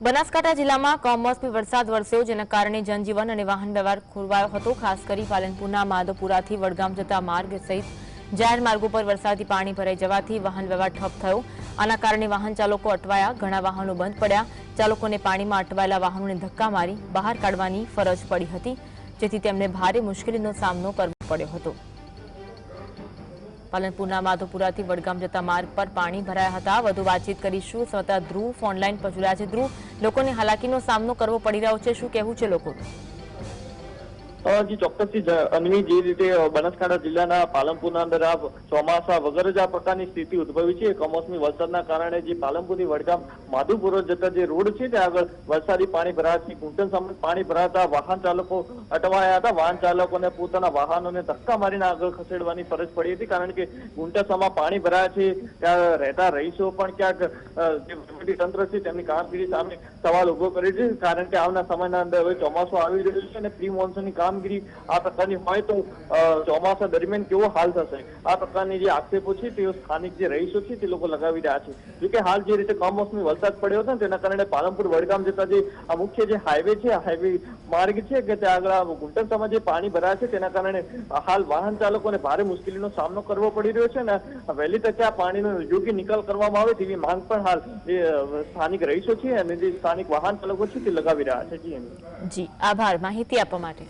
બનાસકાંઠા જિલ્લામાં કમોસમી વરસાદ વરસ્યો, જેના કારણે જનજીવન અને વાહન વ્યવહાર ખોરવાયો હતો. ખાસ કરી પાલનપુરના માધવપુરાથી વડગામ જતા માર્ગ સહિત જાહેર માર્ગો પર વરસાદી પાણી ભરાઈ જવાથી વાહન વ્યવહાર ઠપ થયો. આના કારણે વાહન ચાલકો અટવાયા, ઘણા વાહનો બંધ પડ્યા. ચાલકોને પાણીમાં અટવાયેલા વાહનોને ધક્કા મારી બહાર કાઢવાની ફરજ પડી હતી, જેથી તેમને ભારે મુશ્કેલીનો સામનો કરવો પડ્યો હતો. પાલનપુરના માધોપુરાથી વડગામ જતા માર્ગ પર પાણી ભરાયા હતા. વધુ વાતચીત કરીશું. સ્વતા ધ્રુવ ફોન લાઈન પર જોડાયા છે ધ્રુવ. લોકોને હાલાકીનો સામનો કરવો પડી રહ્યો છે. શું કહેવું છે લોકો અ, જી, ચોક્કસથી અન્વી, જે રીતે બનાસકાંઠા જિલ્લાના પાલનપુરના અંદર આ ચોમાસા વગર જ આ પ્રકારની સ્થિતિ ઉદ્ભવી છે, કમોસમી વરસાદના કારણે જે પાલનપુરની વડગામ માધુપુર જતા જે રોડ છે, ત્યાં આગળ વરસાદી પાણી ભરાતી ઘૂંટણ સામે પાણી ભરાતા વાહન ચાલકો અટવાયા હતા. વાહન ચાલકોને પોતાના વાહનોને ધક્કા મારીને આગળ ખસેડવાની ફરજ પડી હતી, કારણ કે ઘૂંટણસામાં પાણી ભરાયા છે, ત્યાં રહેતા રહીશો પણ ક્યાંક જે વહીવટી તંત્ર છે, તેમની કામગીરી સામે સવાલ ઊભો કરે છે, કારણ કે આવના સમયના અંદર હવે ચોમાસું આવી રહ્યું છે અને પ્રી મોન્સૂનની કામગીરી આ પ્રકારની હોય તો ચોમાસા દરમિયાન કેવો હાલ થશે? આ પ્રકારની જે આક્ષેપો છે, તેઓ સ્થાનિક જે રહીશો છે, તે લોકો લગાવી રહ્યા છે. જોકે હાલ જે રીતે કમોસમી વરસાદ પડ્યો હતો તેના કારણે પાલનપુર, વડગામ જતા જે આ મુખ્ય જે હાઈવે છે હાઈવે માર્ગ છે, કે ત્યાં આગળ ઘૂંટણસામાં જે પાણી ભરાયા છે, તેના કારણે હાલ વાહન ચાલકોને ભારે મુશ્કેલીનો સામનો કરવો પડી રહ્યો છે ને વહેલી તકે આ પાણીનો યોગ્ય નિકાલ કરવામાં આવે તેવી માંગ પણ હાલ જે સ્થાનિક રહીશો છે અને જે સ્થાનિક વાહન ચાલકો છે, તે લગાવી રહ્યા છે. જી, આભાર. માહિતી આપવા માટે.